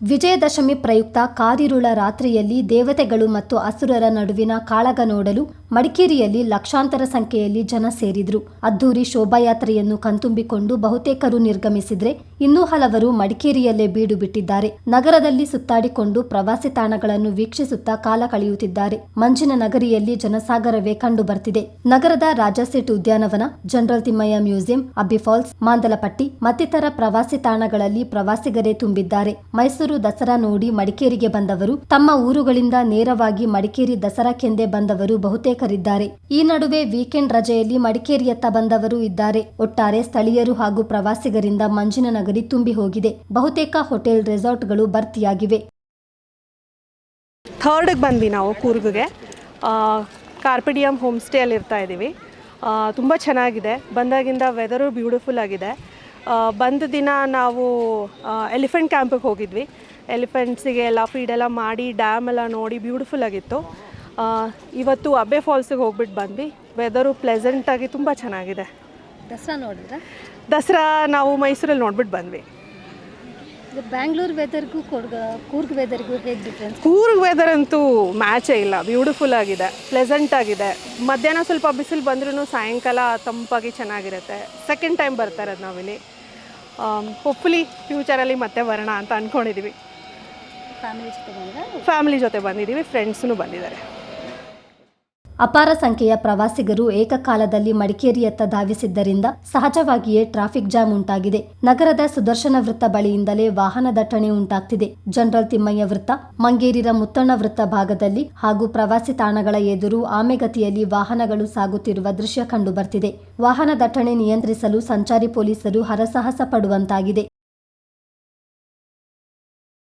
ವಿಜಯದಶಮಿ ಪ್ರಯುಕ್ತ ಕಾರಿರುಳ ರಾತ್ರಿಯಲ್ಲಿ ದೇವತೆಗಳು ಮತ್ತು ಅಸುರರ ನಡುವಿನ ಕಾಳಗ ನೋಡಲು ಮಡಿಕೇರಿಯಲ್ಲಿ ಲಕ್ಷಾಂತರ ಸಂಖ್ಯೆಯಲ್ಲಿ ಜನ ಸೇರಿದ್ರು. ಅದ್ದೂರಿ ಶೋಭಾಯಾತ್ರೆಯನ್ನು ಕಣ್ತುಂಬಿಕೊಂಡು ಬಹುತೇಕರು ನಿರ್ಗಮಿಸಿದ್ರೆ ಇನ್ನೂ ಹಲವರು ಮಡಿಕೇರಿಯಲ್ಲೇ ಬೀಡು ಬಿಟ್ಟಿದ್ದಾರೆ. ನಗರದಲ್ಲಿ ಸುತ್ತಾಡಿಕೊಂಡು ಪ್ರವಾಸಿ ತಾಣಗಳನ್ನು ವೀಕ್ಷಿಸುತ್ತಾ ಕಾಲ ಕಳೆಯುತ್ತಿದ್ದಾರೆ. ಮಂಜಿನ ನಗರಿಯಲ್ಲಿ ಜನಸಾಗರವೇ ಕಂಡು ಬರ್ತಿದೆ. ನಗರದ ರಾಜಾಸೀಟ್ ಉದ್ಯಾನವನ, general Thimmayya museum, Abbi falls, Mandalpatti ಮತ್ತಿತರ ಪ್ರವಾಸಿ ತಾಣಗಳಲ್ಲಿ ಪ್ರವಾಸಿಗರೇ ತುಂಬಿದ್ದಾರೆ. ಮೈಸೂರು ದಸರಾ ನೋಡಿ ಮಡಿಕೇರಿಗೆ ಬಂದವರು, ತಮ್ಮ ಊರುಗಳಿಂದ ನೇರವಾಗಿ ಮಡಿಕೇರಿ ದಸರಾಕ್ಕೆಂದೇ ಬಂದವರು ಬಹುತೇಕರಿದ್ದಾರೆ. ಈ ನಡುವೆ ವೀಕೆಂಡ್ ರಜೆಯಲ್ಲಿ ಮಡಿಕೇರಿಯತ್ತ ಬಂದವರು ಇದ್ದಾರೆ. ಒಟ್ಟಾರೆ ಸ್ಥಳೀಯರು ಹಾಗೂ ಪ್ರವಾಸಿಗರಿಂದ ಮಂಜಿನ ನಗರಿ ತುಂಬಿ ಹೋಗಿದೆ. ಬಹುತೇಕ ಹೋಟೆಲ್ ರೆಸಾರ್ಟ್ಗಳು ಭರ್ತಿಯಾಗಿವೆ. ಥರ್ಡ್ಗೆ ಬಂದ್ವಿ ನಾವು ಕೂರ್ಗಿಗೆ. ಕಾರ್ಪಿಡಿಯಂ ಹೋಮ್ ಸ್ಟೇಯಲ್ಲಿ ಇರ್ತಾ ಇದ್ದೀವಿ ತುಂಬ ಚೆನ್ನಾಗಿದೆ. ಬಂದಾಗಿಂದ ವೆದರು ಬ್ಯೂಟಿಫುಲ್ ಆಗಿದೆ. ಬಂದ ದಿನ ನಾವು ಎಲಿಫೆಂಟ್ ಕ್ಯಾಂಪಿಗೆ ಹೋಗಿದ್ವಿ. ಎಲಿಫೆಂಟ್ಸಿಗೆ ಎಲ್ಲ ಫೀಡೆಲ್ಲ ಮಾಡಿ ಡ್ಯಾಮ್ ಎಲ್ಲ ನೋಡಿ ಬ್ಯೂಟಿಫುಲ್ ಆಗಿತ್ತು. ಇವತ್ತು ಅಬ್ಬೆ ಫಾಲ್ಸಿಗೆ ಹೋಗ್ಬಿಟ್ಟು ಬಂದ್ವಿ. ವೆದರು ಪ್ಲೆಸೆಂಟಾಗಿ ತುಂಬ ಚೆನ್ನಾಗಿದೆ. ದಸರಾ ನೋಡಿದ್ರೆ? ದಸರಾ ನಾವು ಮೈಸೂರಲ್ಲಿ ನೋಡ್ಬಿಟ್ಟು ಬಂದ್ವಿ. ಬ್ಯಾಂಗ್ಳೂರ್ ವೆದರ್ಗೂ ಕೂರ್ಗ್ ವೆದರ್ಗೂ ಹೇಗೆ ಡಿಫ್ರೆನ್ಸ್ ಕೂರ್ಗ್ ವೆದರ್ ಅಂತೂ ಮ್ಯಾಚೇ ಇಲ್ಲ. ಬ್ಯೂಟಿಫುಲ್ ಆಗಿದೆ. ಪ್ಲೆಸೆಂಟ್ ಆಗಿದೆ. ಮಧ್ಯಾಹ್ನ ಸ್ವಲ್ಪ ಬಿಸಿಲು ಬಂದ್ರೂ ಸಾಯಂಕಾಲ ತಂಪಾಗಿ ಚೆನ್ನಾಗಿರುತ್ತೆ. ಸೆಕೆಂಡ್ ಟೈಮ್ ಬರ್ತಾ ಇರೋದು ನಾವಿಲ್ಲಿ. ಹೋಪ್ಫುಲಿ ಫ್ಯೂಚರಲ್ಲಿ ಮತ್ತೆ ಬರೋಣ ಅಂತ ಅಂದ್ಕೊಂಡಿದ್ದೀವಿ ಫ್ಯಾಮಿಲಿ ಜೊತೆ ಬಂದರೆ? ಫ್ಯಾಮಿಲಿ ಜೊತೆ ಬಂದಿದ್ದೀವಿ ಫ್ರೆಂಡ್ಸೂ ಬಂದಿದ್ದಾರೆ. ಅಪಾರ ಸಂಖ್ಯೆಯ ಪ್ರವಾಸಿಗರು ಏಕಕಾಲದಲ್ಲಿ ಮಡಿಕೇರಿಯತ್ತ ಧಾವಿಸಿದ್ದರಿಂದ ಸಹಜವಾಗಿಯೇ ಟ್ರಾಫಿಕ್ ಜಾಮ್ ಉಂಟಾಗಿದೆ. ನಗರದ ಸುದರ್ಶನ ವೃತ್ತ ಬಳಿಯಿಂದಲೇ ವಾಹನ ದಟ್ಟಣೆ ಉಂಟಾಗ್ತಿದೆ. ಜನರಲ್ ತಿಮ್ಮಯ್ಯ ವೃತ್ತ, ಮಂಗೇರಿರ ಮುತ್ತಣ್ಣ ವೃತ್ತ ಭಾಗದಲ್ಲಿ ಹಾಗೂ ಪ್ರವಾಸಿ ತಾಣಗಳ ಎದುರು ಆಮೆಗತಿಯಲ್ಲಿ ವಾಹನಗಳು ಸಾಗುತ್ತಿರುವ ದೃಶ್ಯ ಕಂಡುಬರ್ತಿದೆ. ವಾಹನ ದಟ್ಟಣೆ ನಿಯಂತ್ರಿಸಲು ಸಂಚಾರಿ ಪೊಲೀಸರು ಹರಸಾಹಸ ಪಡುವಂತಾಗಿದೆ.